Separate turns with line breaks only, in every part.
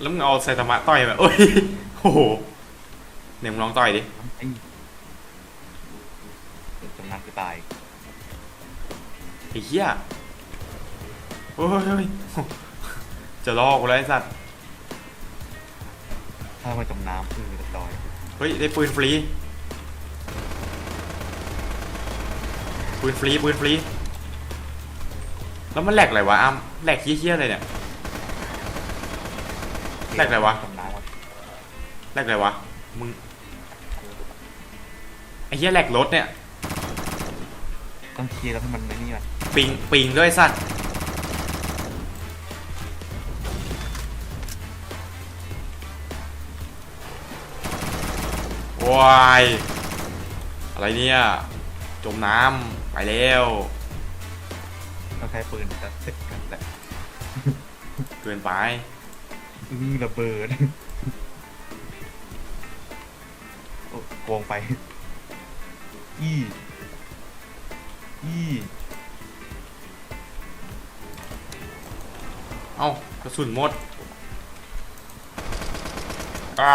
แล้วมึงเอาไซตามะต่อยแบบโอ้ยโอ้โหเนี่ยมึงลองต่อยดิ
ไอ้เดี๋ยวจมน้ำจะตาย
ไอ้เหี้ยโอ้ยเฮ้ยจะลอกกูแล้วไอ้สัตว์
ถ้ามันจมน้ำคือจะลอย
เฮ้ยได้ปืนฟรีปืนฟรีปืนฟรีแล้วมันแหลกอะไรวะอ้ำแหลกเหี้ยๆเลยเนี่ย แรกอะไรวะ
จมน้ำหมด
แหลกอะไรวะ มึง ไอ้เหี้ยแหลกรถเนี่ย
ต้องเคลียร์แล้วให้มันไม่นี่มัน
ปิง ปิงด้วยสัตว์ วาย อะไรเนี่ย จมน้ำไปแล้ว
ต้องใช้ปืนจะเสร็จกันแต่
เกินไป
อื้อ ระเบิดโอ้โกงไป อี อี
เอ้ากระสุนหมด อ่า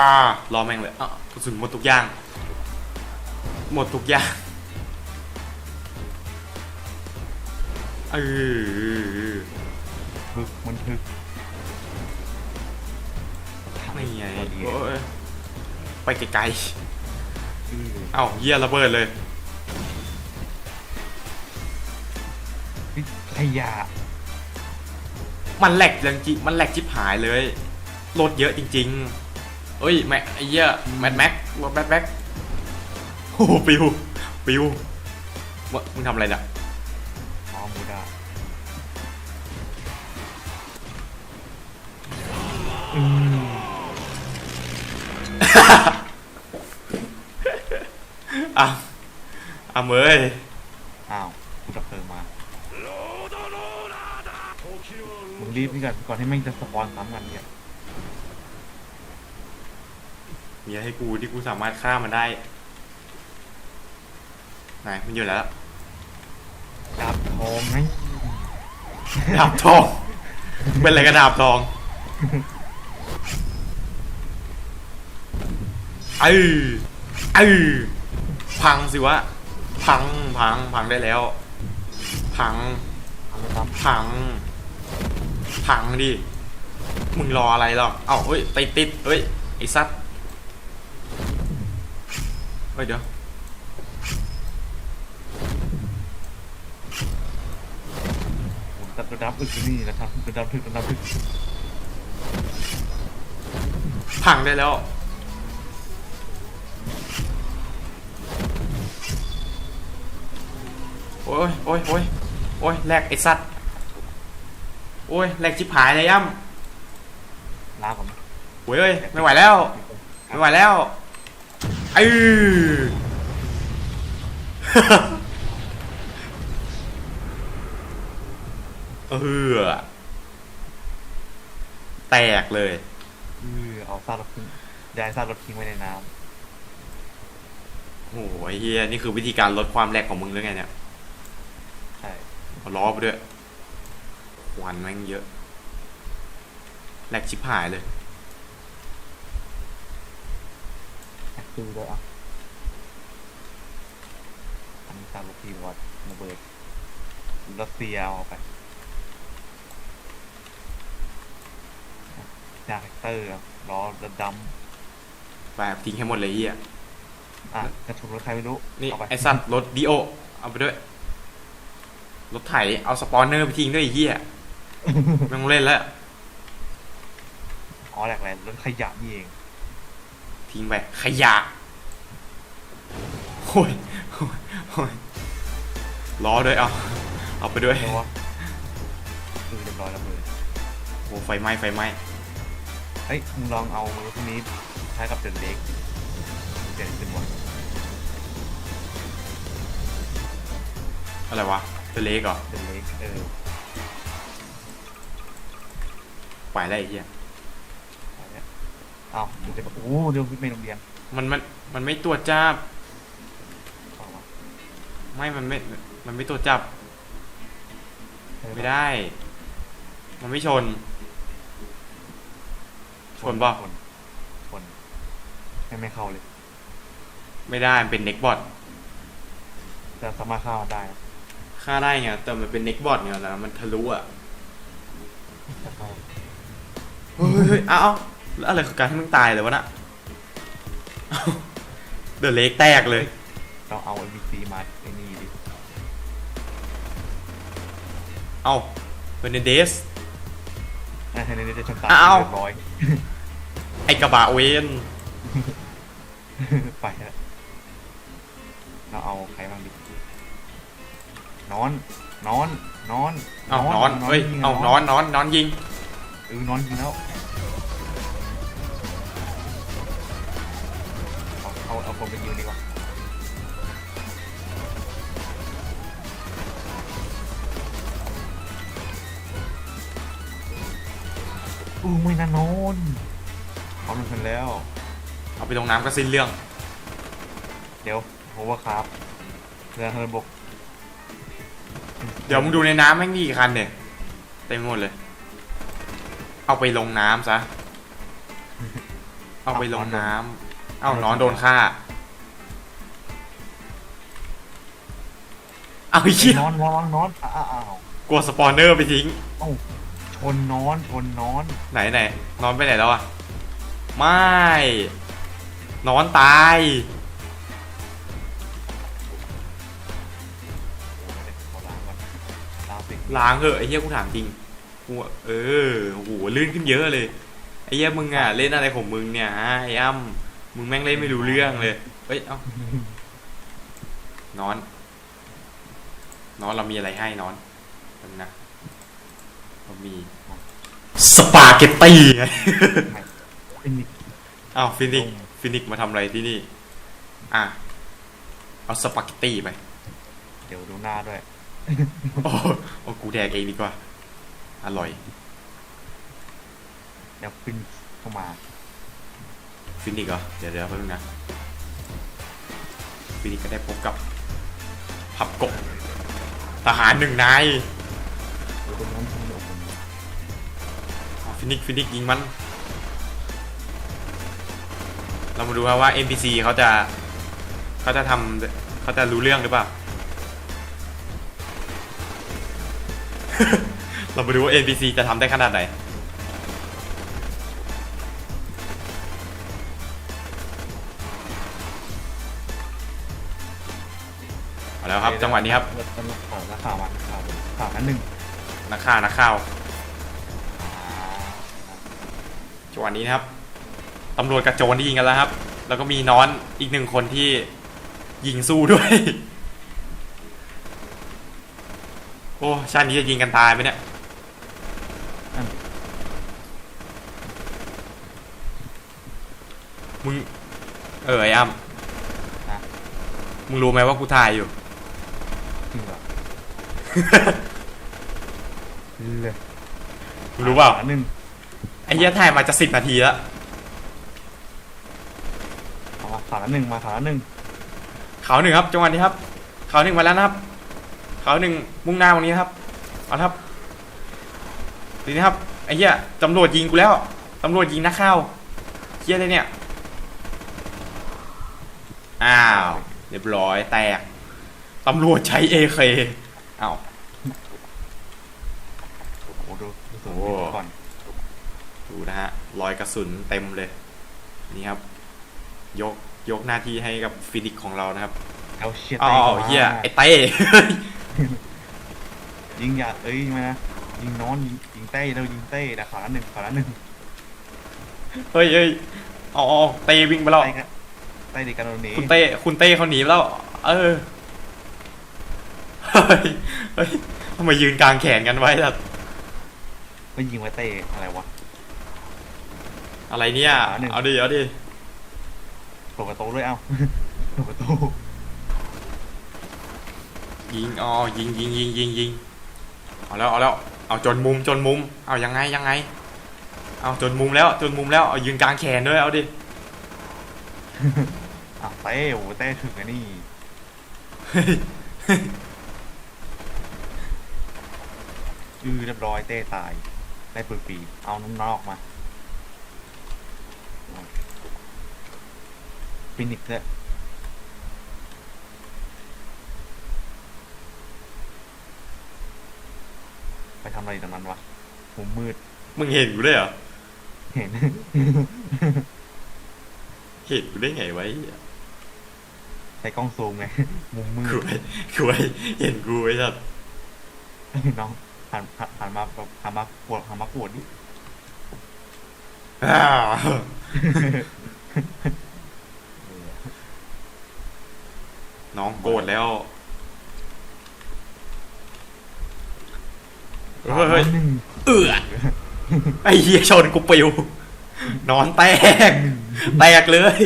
รอแม่งเลยเอ้ากระสุนหมดทุกอย่าง หมดทุกอย่าง เออ
ฮึกมันฮึก
ไง
พอดี
โอ้ยไปไกล
อื้อ
ๆเอ้าเยี่ยระเบิดเลย
นี่ขยะ
มันแหลกจริงๆมันแหลกชิบหายเลยรถเยอะจริงๆเอ้ยแม็กไอ้เหี้ยแมทแม็กรถแมทแม็กโอ้โหปิวปิววะมึงทำอะไรเนี่ย
น้องมูดาอืม
อะเมย
อ้าวกูดับเพลิงมามึงรีบนี่ก่อนก่อนที่แม่งจะสปอนซ้ำกันเนี่ย
มีอะไรให้กูที่กูสามารถฆ่ามันได้ไหนมันอยู่แล้ว
ดาบทองไง
ดาบทอง เป็นอะไรกับดาบทองเออเออพังสิวะ พังพังพังได้แล้ว พัง
ทำไปซ้
พังพังดิ มึงรออะไรหรอเอ้าเฮ้ยติดติดเฮ้ยไอ้สัตว์เฮ้ยเดี๋ยวำ
ดับดับอึกนี่นะครับดับทึกดับทึก
พังได้แล้ว ยโอ้ยโอ้ยโอ้ยแลกไอ้สัตว์โอ้ยแลกชิบหายเลยย่
ลาผมำ
โอ้ยเอ้ยไม่ไหวแล้ว ไม่ไหวแล้วเออเออแตกเลย
เออเอาซากรถทิ้งย้ายซากรถทิ้งไว้ในน้
โอ้โหไอ้เฮียนี่คือวิธีการลดความแรงของมึงหรือไงเนี่ยำ
ใช่
เอาล้อไปด้วยควันแม่งเยอะแหลกชิบหายเลย
แอคตูด้วยอะทำซากรถทิ้งวัดระเบิดรัสเซียเอาไปจากเตอร์ล้อระด
แบบทิ้งให้หมดเลยเฮียำ
อะกระถุนรถใครไม่รู้
นี่
เอาไป
ไอสัตว์รถดีโอเอาไปด้วย รถไถเอาสปอนเนอร์ไปทิ้งด้วยไอ้เฮียไม่ต้องเล่นแล้ว
อ๋อแหลกแหลรถขยะนี่เอง
ทิ้งไปขยะโอ้ยโอ้ยโอ้ยล้อด้วยเอาเอาไปด้วย
เพราะว่าดูเรียบร้อยแล้วเลย
โอ้ไฟไหม้ไฟไหม้
เฮ้ยมึงลองเอารถคันนี้ใช้กับเดนเล็กเดนเป็นหมด
อะไรวะ ตัวเล็กเหรอ
เดนเล็กเออ
ไปแล้วไอ้เฮีย
เอาเนี่ยเอาเดี๋ยวจะโอ้เดี๋ยวไม่โรงเรียน
มันมันมันไม่ตรวจจับ
เอาวะ
ไม่มันไม่มันไม่ตรวจจับ ไม่ได้ มันไม่ชน ชนเปล่า
ชนชนไม่ไม่เข้าเลย
ไม่ได้มันเป็นเน็กบอท
แต่สามารถเข้าได้นะ
ฆ่าได้ไงแต่มันเป็นเน็กบอทไงแล้วมันทะลุอะ
แต่เข้า
เฮ้ยเฮ้ยเอ้าเอาแล้วอะไรคือการให้มึงตายเลยวะน่ะเอ้าเดอะเล็กแตกเลย
เราเอา NPC มาไอ้นี่ดิ
เอ้าเป็นเดส
อะในนี้จะชนตา
อ้าว
เรียบร้อย
ไอกระบะเวน
ไปแล้วเราเอาใครบ้างดิ นอน นอน นอน
เอ้านอนเฮ้ย
ยิงะ
เอ้านอนนอนนอนยิง
เออนอนยิงแล้วเอาเอาเอาคนไปยิงดีกว่าอู้ไม่นานอนเขาลงกันแล้ว
เอาไปลงน้ำก็สิ้นเรื่อง
เดี๋ยวโฮเวอร์ครับเรือเฮิร์นบก
เดี๋ยวมึงดูในน้ำแม่งมีกี่คันเนี่ยเต็มไปหมดเลย เอาไปลงน้ำซะ เอาไปลงน้ำเอานอนโดนฆ่า เอาไอ้เหี้ย
นอนระวังนอนอ้าวอ้าว
กลัวสปอนเนอร์ไปทิ้ง
ชนนอนชนนอน
ไหนไหนนอนไปไหนแล้วอะไม่ นอนตาย
ล้าง
เถอะไอ้เหี้ยกูถามจริงกูเออโอ้โหลื่นขึ้นเยอะเลยไอ้เหี้ยมึงอะเล่นอะไรของมึงเนี่ยฮะไอ้อ้ำมึงแม่งเล่นไม่รู้เรื่องเลยเฮ้ยเอ้านอน นอนเรามีอะไรให้นอนแป๊บนะเรามีสปาเกตตี้
เป็นอีก
อ้าวฟินิกฟินิกมาทำอะไรที่นี่ อะ เอาสปาเกตตี้ไป
เดี๋ยวดูหน้าด้วย
โอ้โอ้กูแดกเองดีกว่า อร่อย
เดี๋ยวขึ้นเข้ามา
ฟินิกเหรอ เดี๋ยวเดี๋ยวแป๊บนึงนะฟินิกก็ได้พบกับพับกบทหารหนึ่งนาย
ดูตรงนั้นมีโอ้โห
อ๋อฟินิกฟินิกยิงมัน เรามาดูครับว่า NPC เขาจะเขาจะทำเขาจะรู้เรื่องหรือเปล่า เรามาดูว่า NPC จะทำได้ขนาดไหน เอาแล้วครับ จังหวะนี้ครับ
ตำรวจข่าวแล้วข่าวมาข่าวข่าวนั้นหนึ่ง
นักข่าวนักข่าว
อ่า
จังหวะนี้นะครับ ตำรวจกับโจรที่ยิงกันแล้วครับ แล้วก็มีน้อนอีกหนึ่งคนที่ยิงสู้ด้วย โอ้ชาตินี้จะยิงกันตายไหมเนี่ยมึง เออไอ้อ้ำ
นะ
มึงรู้ไหมว่ากูถ่ายอยู่
จริงเหรอเลย
มึงรู้เปล่า
ข่วหนึ่ง
ไอ้เหี้ยถ่ายมาจะสิบนาทีแล้ว
เอามาข่าวละหนึ่งมาข่าวละหนึ่ง
เขาหนึ่งครับจังหวะนี้ครับเขาหนึ่งมาแล้วนะครับ เขาหนึ่งมุ่งหน้าตรงนี้นะครับเอาละครับทีนี้ครับไอ้เหี้ยตำรวจยิงกูแล้วตำรวจยิงนักข่าวเหี้ยเลยเนี่ยอ้าวเรียบร้อยแตกตำรวจใช้เอเคอ้าว
โอ้โหดูดูสูง
โอ้
ก่อน
ดูนะฮะรอยกระสุนเต็มเลย นี่ครับ ยกยกหน้าที่ให้กับฟินิกของเรานะครับ
เอาเชียร์
อ๋อ
เต้ก่น
เหี้ยไอ้เต้
ยิงอย่าเอ้ยมานะยิงนอนยิงยิงเต้เรายิงเต้แต่ข่าวละหนึ่งข่าวละหนึ่ง
เฮ้ยเฮ้ยอ๋ออ๋อเต้วิ่งไปแล้ว
เต้กันเต้ดีกันตรงนี้
คุณเต้ คุณเต้เขาหนีไปแล้ว เออ เฮ้ย เฮ้ยทำไมยืนกลางแขนกันไว้ล่ะ
ไม่ยิงไว้เต้อะไรวะ
อะไรเนี่ย
ขาหนึ่ง
เอาดิ เอาดิ
เปิดประตูด้วยเอ้าเปิดประตู
ยิงอ๋อยิงยิงยิงยิงยิงเอาแล้วเอาแล้วเอาจนมุมจนมุม เอายังไงยังไง เอาจนมุมแล้วจนมุมแล้วเอายืนกลางแขนด้วยเอาดิ
อะเต้โอ้เต้ถึงอันี่
ยื
อเรียบร้อยเต้ตาย ได้ปืนปีเอาน้ำนอกมาฟินิกซ์เลย ไปทำอะไรตรงนั้นวะมุมมืด
มึงเห็นกูด้วยเหรอ
เห็น
เห็นกูได้ไงวะไอ้เหี้ย
ใช้กล้องซูมไง มุมมื
กู
ด
ไอ้กูไอ้เห็นกูไอ้สัส
น้องหันหันหันมาแบบหันมาปวดหันมาปวดดิ
อ้าวน้องโกรธแล้ว เฮ้ยเฮ้ย
หนึ่ง
เอือไอ้เหี้ยชนกูปิว นอนแตก แตกเลย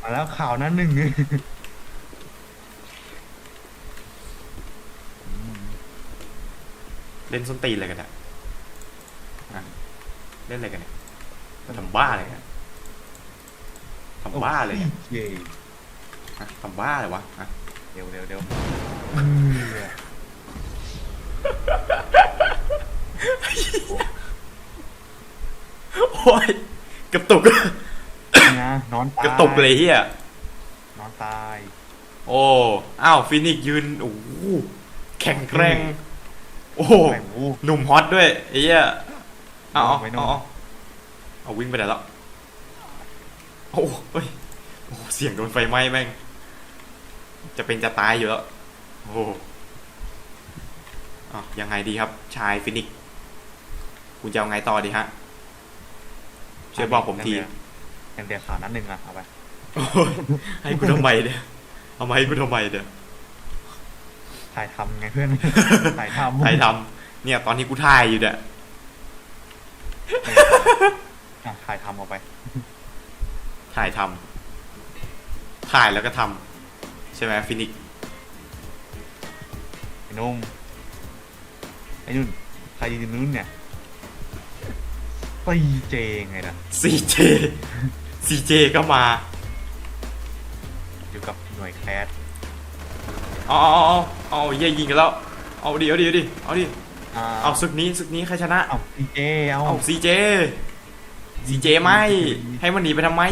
มาแล้วข่าวนั้นหนึ่ง
เล่นส้นตีนอะไรกันอะอะเล่นอะไรกันเนี่ยทำบ้าอะไรกันทำบ้าเลยเนี่ย
เย่
อะทำบ้าเลยวะอะ
เดี๋ยวเดี๋ยวเดี๋ยว
โอ้ยกระตุก
นะนอนตาย
กระตุกเลยเฮีย
นอนตาย
โอ้อ้าวฟินิกซ์ยืนโอ้โหแข็งแกร่งโอ้โห
แม่ง โอ้
หนุ่มฮอตด้วยไอ้เหี้ยเอาเอา
ไม่นุ่
เอา
ม
เอาเอาวิ่งไปไหนแล้วโอ้โหเฮ้ยโอ้โหเสียงโดนไฟไหม้แม่ง จะเป็นจะตายอยู่แล้ว โอ้โหอะยังไงดีครับ ชายฟินิกซ์ คุณจะเอาไงต่อดีฮะช่วยบอกผมที
ยังเดียวข่าวนั้นหนึ่งอะเอาไป
โอ้ยให้กูทำไมเนี่ยเอามาให้กูทำไมเนี่ย
ถ่ายทำไงเพื่อนถ่ายทำ
ถ่ายทำเนี่ย ตอนนี้กูถ่ายอยู่เนี่ย
อะถ่ายทำเอาไป
ถ่ายทำถ่ายแล้วก็ทำใช่ไหมฟินิกซ์
ไอ้นุ่มไอ้นุ่นใครยืนนุ่นเนี่ย ตีเจไงนะ
ซีเจซีเจก็มา
อยู่กับหน่วยแคส
เอาเอาเอาเอาเย่ยิงกันแล้ว เอาดิเอาดิเอาดิเอาดิ
อ่า
เอาศึกนี้ศึกนี้ใครชนะ
เอาตีเจเอา
เอาซีเจซีเจไม่ ให้มันหนีไปทำไม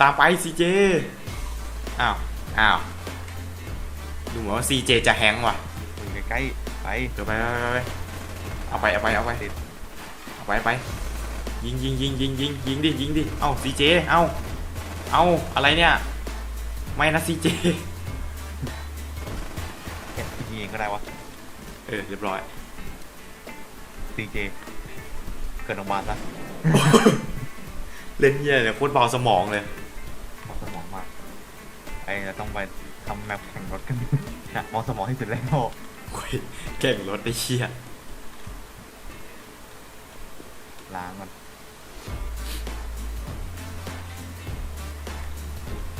ตามไปซีเจอ้าว อ้าว ดูเหมือนว่าซีเจจะแฮงก์ว่ะ
อยู่ใกล้ๆไป
เดี๋ยวไปไปไปไปเอาไปเอาไปเอาไป
ติด
เอา ไปไปยิงยิงยิงยิงยิงยิงดิยิงดิเอ้าซีเจเอ้าเอ้าอะไรเนี่ยไม่นะซีเจ
แค่ยิงเองก็ได้วะ
เออเรียบร้อย
ตีเจเกิดออกมาซะ
เล่นเหี้ยเนี่ยโคตรเบาสมองเลย
มองสมองมากไอ้เราต้องไปทำแมปแข่งรถกันนะมองสมองให้สุดแล้ว
โอ้ยแก่งรถได้เชี่ย
ล้างมัน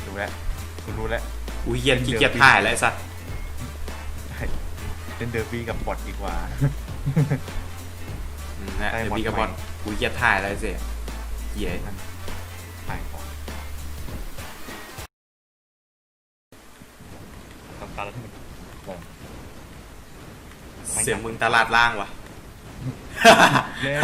ดูแลวกูรู้แล้ว
อุ้ยเหี้ย็นขี้เกียจถ่ายแล้วไอ้สัส
เล่นเดอร์บี้กับบอทดีกว่า
อืมนะ
ได้
เดี๋ยว
หมด
พี่กระบอล
ไหม
กูขี้เกียจถ่ายแล้วเสียเหี้ย
ถ่ายก่อนต้องการแล้วที่มันงงไม่
เสียงมึงตลาดล่างวะ
เร็ว